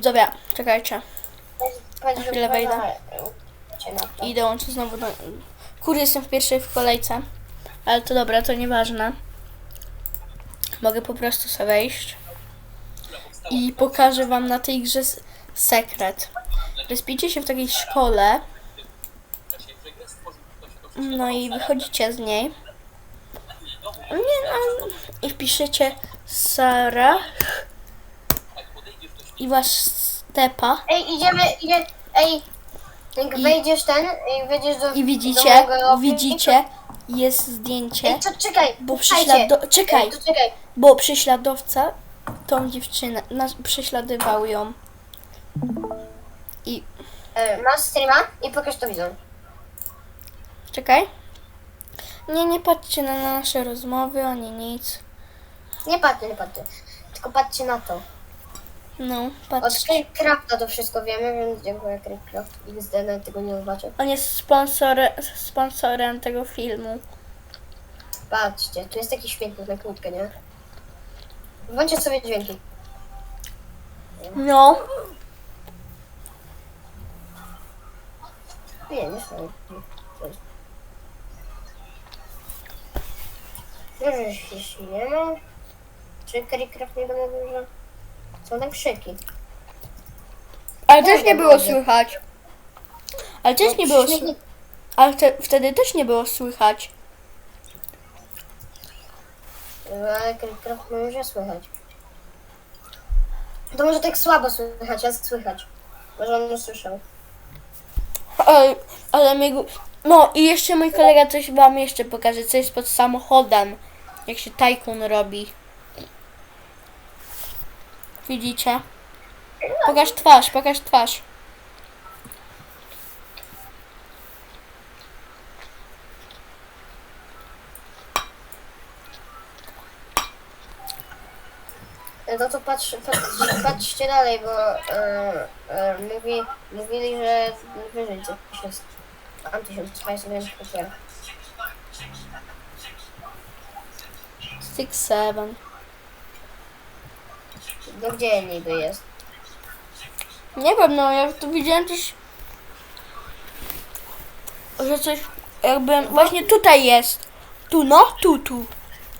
Dobra, czekajcie. Chwilę wejdę. I dołączę znowu do... Kurde, jestem w pierwszej w kolejce. Ale to dobra, to nieważne. Mogę po prostu sobie wejść. I pokażę wam na tej grze sekret. Respicie się w takiej szkole. No i wychodzicie z niej. Nie, no, I wpiszecie Sara. I wasz stepa. Ej, idziemy, idzie, ej, jak I- wejdziesz ten i wejdziesz do I do widzicie, mojego lobby, widzicie, jest zdjęcie. Ej, to czekaj, Bo słuchajcie. prześlado- czekaj. Ej, to czekaj. Bo prześladowca tą dziewczynę, nas prześladował ją. I E, masz streama i pokaż to widzom. czekaj. Nie, nie patrzcie na nasze rozmowy, ani nic. Nie patrzcie, nie patrzcie. Tylko patrzcie na to. No, Od patrzcie. Crafta to wszystko wiemy, więc dziękuję Craft. XD nawet tego nie zobaczę. On jest sponsorem, sponsorem tego filmu. Patrzcie, tu jest taki świetny na krótkę, nie? Włączcie sobie dźwięki. No, Nie, nie są. Może się śmiemy? Czy Craft nie będę dużo? Są tam krzyki. ale też nie było słychać. Ale też nie było słychać. Ale te, wtedy też nie było słychać. Ale Craft może no słychać. To może tak słabo słychać, a słychać. Może on nie słyszał. Ale, ale my... No i jeszcze mój kolega coś wam jeszcze pokaże, co jest pod samochodem. Jak się tajkun robi. Widzicie? Pokaż twarz, pokaż twarz. No to patrz, patrz, patrzcie dalej, bo e, e, mówi, mówili, że wyżej coś jest. Mam tysiąc hajsu, więc kupię. Six, seven. No gdzie niby jest? Nie wiem, no ja tu widziałem coś... Że coś jakby właśnie tutaj jest. Tu no, tu, tu.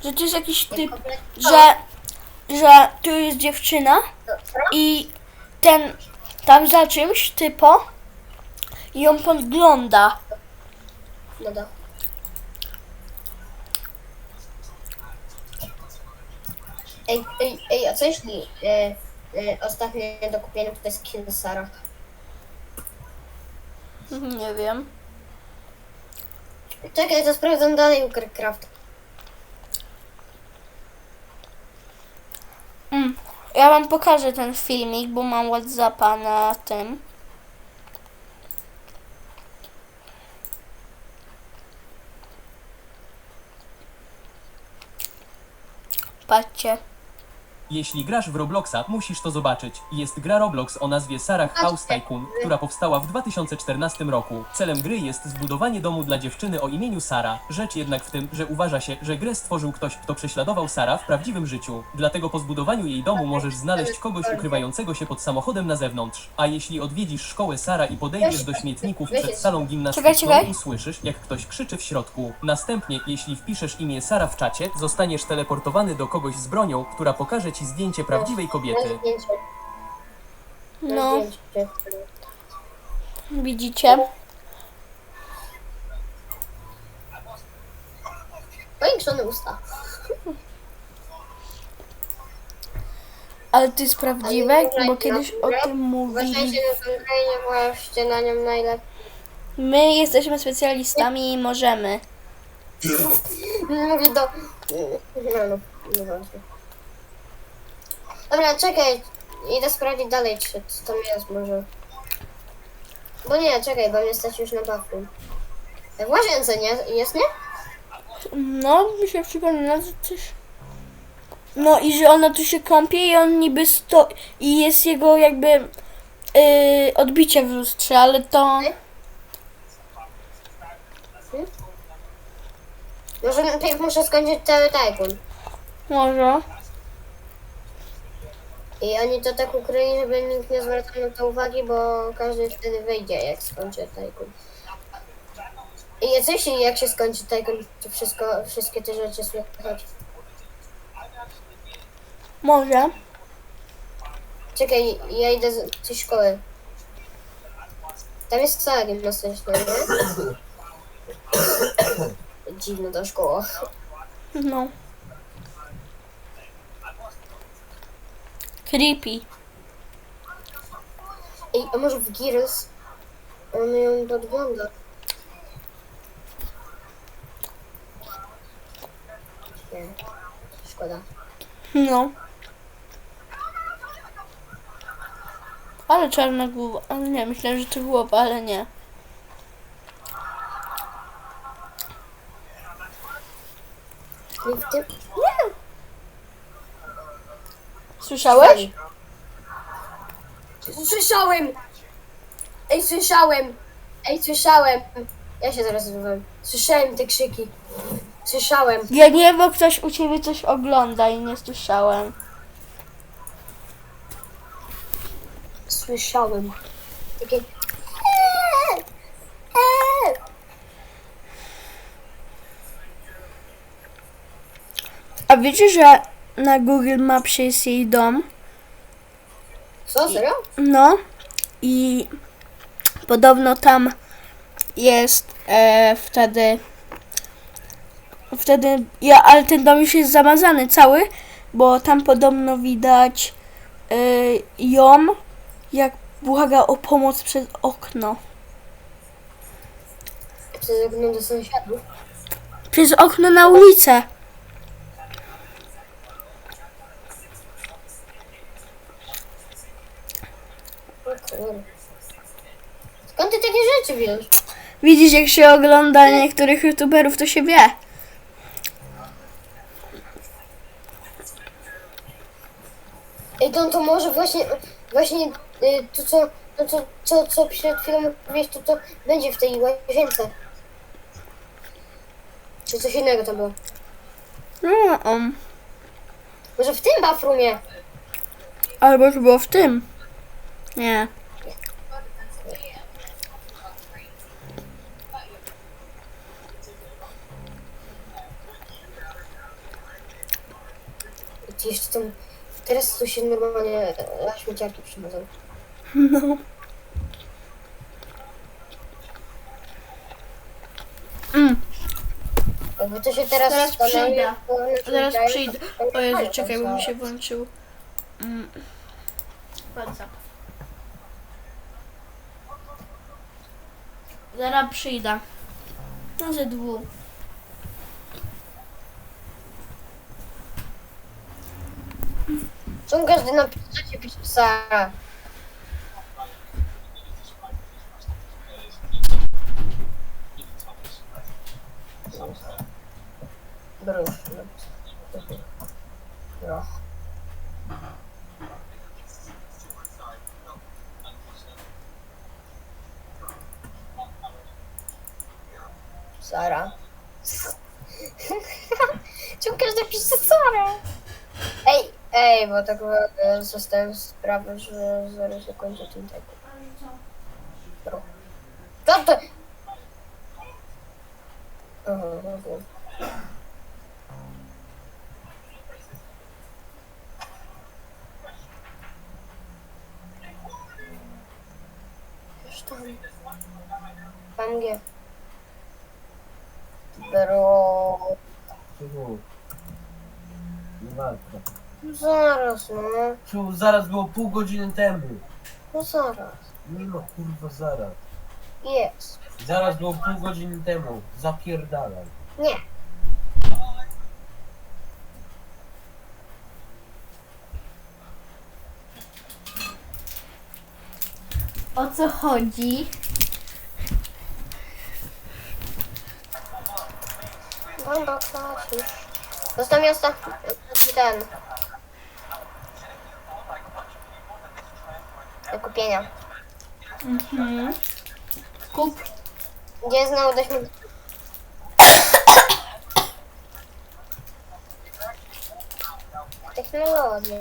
Że to jest jakiś typ, że, że tu jest dziewczyna i ten tam za czymś typo i ją podgląda. No. Ej, ej, ej, a co jeśli e, e, ostatnie do kupienia to jest Kill Sara? Nie wiem. Czekaj, to sprawdzam dalej u Craft. Mm. Ja wam pokażę ten filmik, bo mam Whatsappa na tym. Patrzcie. Jeśli grasz w Robloxa, musisz to zobaczyć. Jest gra Roblox o nazwie Sarah House Tycoon, która powstała w 2014 roku. Celem gry jest zbudowanie domu dla dziewczyny o imieniu Sara. Rzecz jednak w tym, że uważa się, że grę stworzył ktoś, kto prześladował Sara w prawdziwym życiu. Dlatego po zbudowaniu jej domu możesz znaleźć kogoś ukrywającego się pod samochodem na zewnątrz. A jeśli odwiedzisz szkołę Sara i podejdziesz do śmietników przed salą gimnastyczną, usłyszysz, jak ktoś krzyczy w środku. Następnie, jeśli wpiszesz imię Sara w czacie, zostaniesz teleportowany do kogoś z bronią, która pokaże ci zdjęcie prawdziwej Na kobiety. Na No, zdjęcie. widzicie? Powiększone usta. Ale to jest prawdziwe, bo kiedyś na o tym mówili. Uważajcie na tę grę i nie właśnie na nią najlepiej. My jesteśmy specjalistami i możemy. Mówię do... No, no, nie ważne. Dobra, czekaj. Idę sprawdzić dalej, czy co tam jest może. Bo nie, czekaj, bo mnie stać już na bafu. W łazience nie? Jest, nie? No, mi się przypomina, że coś... No i że ona tu się kąpie i on niby sto... I jest jego jakby yy, odbicie w lustrze, ale to... Może najpierw muszę skończyć cały tajkun. Może. I oni to tak ukryli, żeby nikt nie zwracał na to uwagi, bo każdy wtedy wyjdzie, jak skończy Tajkun. I co jeśli jak się skończy Tajkun, to wszystko, wszystkie te rzeczy słychać? Może. Czekaj, ja idę z tej szkoły. Tam jest sala gimnastyczna, nie? Dziwna ta szkoła. No. Creepy. Ej, a może w Gears on ją podgląda? Nie, szkoda. No. Ale czarna głowa. Ale nie, myślałem, że to głowa, ale. Nie w tym... Słyszałeś? Słyszałem! Ej, słyszałem! Ej, słyszałem! Ja się zaraz zrywam. Słyszałem te krzyki. Słyszałem. Ja nie, bo ktoś u ciebie coś ogląda i nie słyszałem. Słyszałem. Takie... A wiecie, że na Google Maps jest jej dom? Co, serio? No. I podobno tam jest e, wtedy. Wtedy. Ja, ale ten dom już jest zamazany cały, bo tam podobno widać e, ją, jak błaga o pomoc przez okno. Przez okno do sąsiadów. Przez okno na ulicę. O kurde. Skąd wiesz? Widzisz, jak się ogląda niektórych youtuberów, to się wie. Ej, to, to może właśnie, właśnie y, to co, to, co, co, co przed chwilą mówiłeś, to, to będzie w tej łazience. Czy coś innego to było? No, um. Może w tym bathroomie? Albo to było w tym. Nie. Ci jeszcze tam, teraz tu się normalnie e, śmieciarki przychodzą. No. Mm, Bo to się teraz Zaraz stanęło, przyjdę. to one zaraz śmiecają, przyjdę. to O Jezu, mają czekaj, bo mi za- się włączył. Mm. WhatsApp. Zaraz przyjdę. No ze dwóch. Czemu każdy napisze pisze Sara? Brusz. No. Sara. Czemu każdy pisze Sara? Ej, ej, bo tak e, zostałem sprawę, że zaraz się kończy ten tego. Co to? Aha, no. Czemu? Warto. Zaraz, no. Czemu zaraz było pół godziny temu? No zaraz. Nie no kurwa zaraz. Jest. Zaraz było pół godziny temu. Zapierdalaj. Nie. O co chodzi? Bomba klacisz. Został mi ostatni ten. Do kupienia. Mhm. Kup. Gdzie znowu daśmy... Technologię.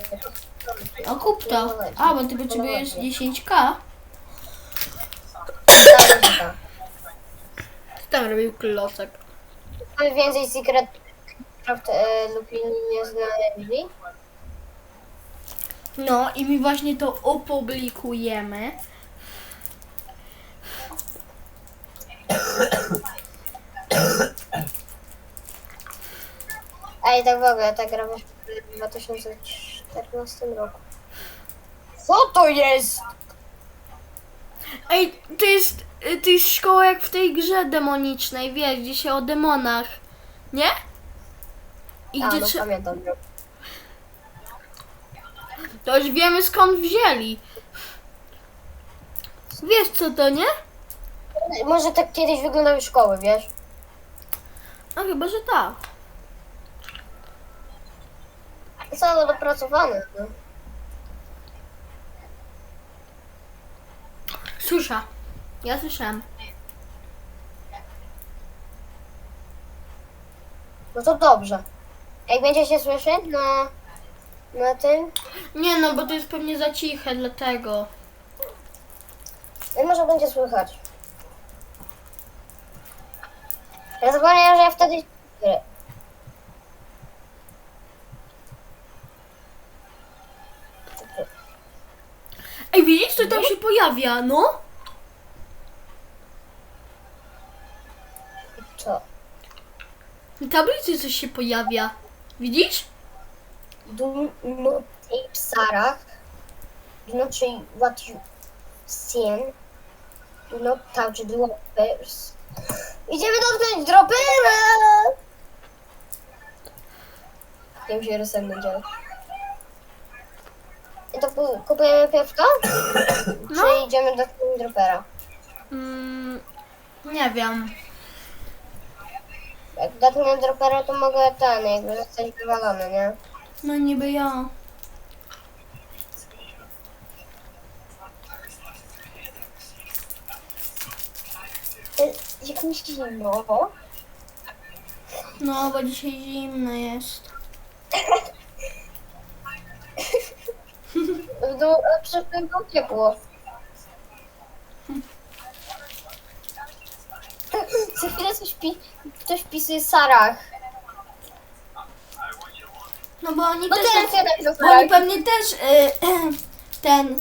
A kup to. A, bo ty potrzebujesz 10k. Dobra. Kto tam robił klocek? Mamy więcej Secret Craft e, lub inni nie znaleźli. No i mi właśnie to opublikujemy. A i tak w ogóle, ta gra wyszła w 2014 roku. Co to jest? Ej, to jest, to jest szkoła jak w tej grze demonicznej, wiesz, gdzie się o demonach, nie? I A, gdzie no trzeba... pamiętam. To już wiemy skąd wzięli. Wiesz co to, nie? Może tak kiedyś wyglądały szkoły, wiesz? No chyba, że tak. Są dopracowane. No. Susza. Ja słyszałem. no to dobrze. Jak będzie się słyszeć na, na tym, Nie no, bo to jest pewnie za ciche, dlatego. no może będzie słychać. Ja zapomniałem, że ja wtedy... Ej, widzisz, co tam się pojawia, no? Co? Na tablicy coś się pojawia. Widzisz? Do not take Sarah. Do not say what you seen. Do not touch droppers. Idziemy dotknąć dropera! Wiem się rozsądnie działa. I to ku- kupujemy piewka? No. Czy idziemy dotknąć dropera? Mm, nie wiem. Jak dotknę dropera, to mogę ten, jakby zostać wywalony, nie? No niby ja. E, Jak mi zimno. No, bo dzisiaj zimno jest. W dół, przy tym było ciepło. Za chwilę coś pi- ktoś pisuje Sarach. No bo oni No też... teraz ja tak Bo oni pewnie też... Y, ten...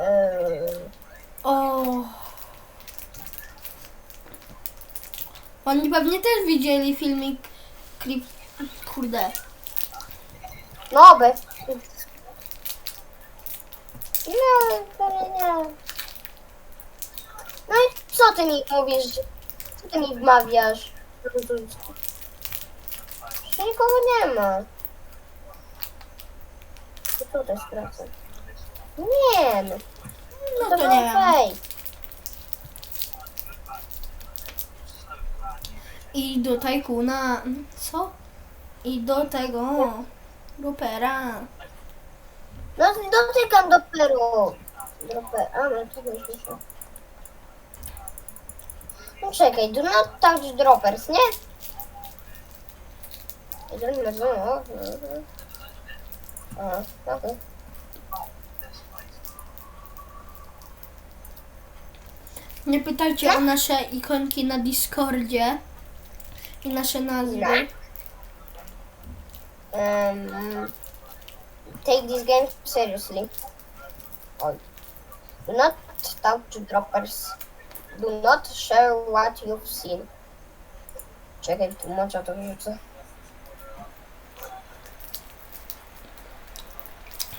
Eee, O. Oni pewnie też widzieli filmik klip. Kurde. No by. Nie, pewnie nie. No i co ty mi mówisz? Co ty mi wmawiasz? Że nikogo nie ma. To tutaj sprawdzę. Nie no. No to nie wiem. I do Tajkuna. Co? I do tego. Ropera. No dotykam do Peru. Do Peru. A no to już wyszło. No czekaj, do not touch droppers, nie? I don't know, Nie pytajcie o nasze ikonki na Discordzie. I nasze nazwy. Um, take this game seriously. Oh. Do not touch droppers. Do not share what you've seen. Czekaj, tłumacza to wrzucę.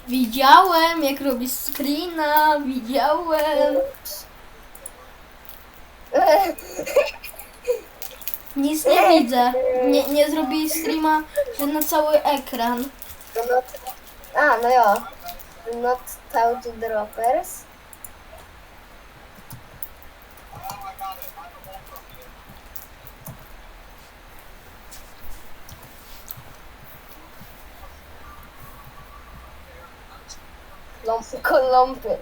Widziałem, jak robisz screena. Widziałem. Nic nie widzę. Nie, nie zrobili streama, że na cały ekran. A, no jo. Do not touch droppers. Lampy, kolompy.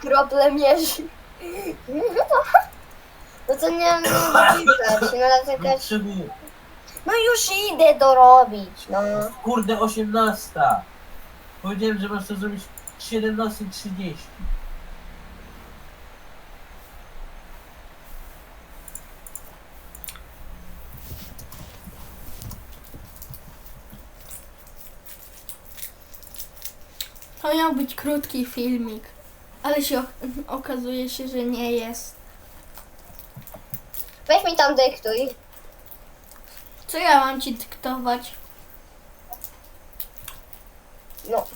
Krople mierzy. No to nie nie widać, no dlatego... Powiedziałem, że masz to zrobić 17.30. To miał być krótki filmik, ale się okazuje się, że nie jest. Weź mi tam dyktuj. Co ja mam ci dyktować? No.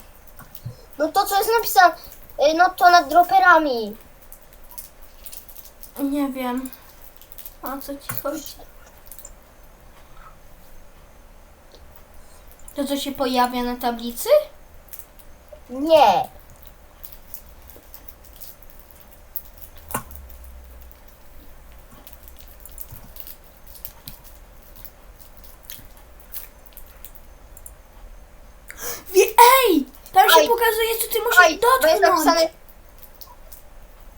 No to co jest napisane, y, no to nad droperami. Nie wiem. O co ci chodzi? To co się pojawia na tablicy? Nie. Wie, ej! Tam się Oj. pokazuje, co ty musisz Oj, bo jest dotknąć. napisane,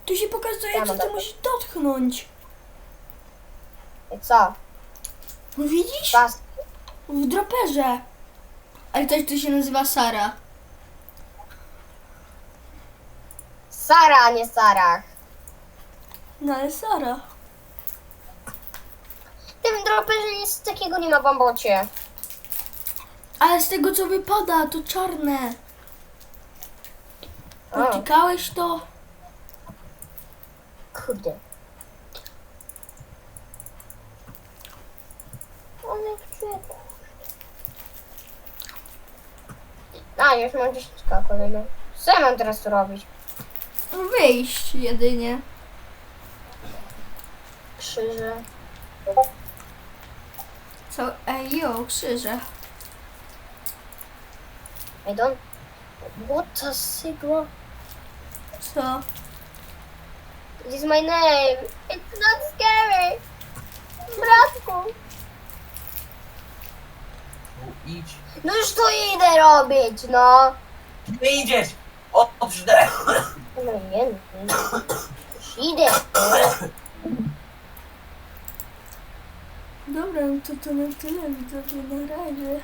Tu się pokazuje, co ty musisz dotknąć. co? No widzisz? Pas. W droperze. Ale ktoś tu się nazywa Sara. Sara, a nie Sarach. No ale Sara. Tym droperze nic takiego nie ma w bambocie. Ale z tego co wypada, to czarne. O, Dotykałeś to? kurde. Ale czego? A, już mam 10 kolejną. Co ja mam teraz tu robić? Wyjść jedynie. Krzyże. Co? Ej, jo, krzyże. I don't... What a sigma? Co? It is my name. It's not scary. Bratku. No, idź. No już to idę robić, no. Nie idziesz! Otwórz nie. Już idę. Dobra, to to na tyle widzowie, na razie.